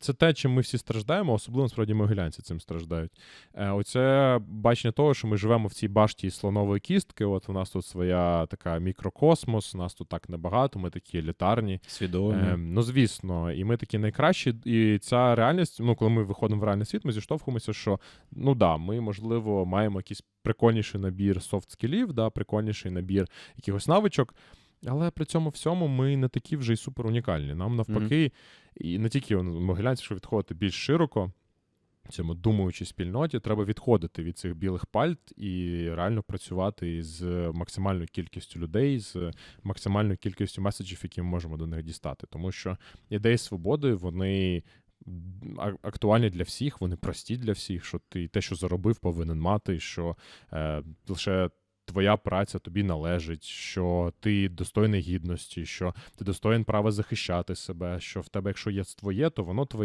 це те, чим ми всі страждаємо, особливо справді могилянці цим страждають. Е, Оце бачення того, що ми живемо в цій башті із слонової кістки. От у нас тут своя така мікрокосмос, нас тут так небагато, ми такі елітарні. Свідомі. Е, ну, звісно, і ми такі найкращі. І ця реальність, ну, коли ми виходимо в реальний світ, ми зіштовхуємося, що ну да, ми, можливо, маємо якийсь прикольніший набір софт-скілів, да, прикольніший набір якихось навичок. Але при цьому всьому ми не такі вже й супер унікальні. Нам навпаки, і не тільки могилянці, що відходити більш широко. в Цьому думаючій спільноті треба відходити від цих білих пальт і реально працювати з максимальною кількістю людей, з максимальною кількістю меседжів, які ми можемо до них дістати. Тому що ідеї свободи, вони актуальні для всіх, вони прості для всіх, що ти те, що заробив, повинен мати, що е, лише твоя праця тобі належить, що ти достойний гідності, що ти достоїн права захищати себе, що в тебе, якщо є твоє, то воно твоє.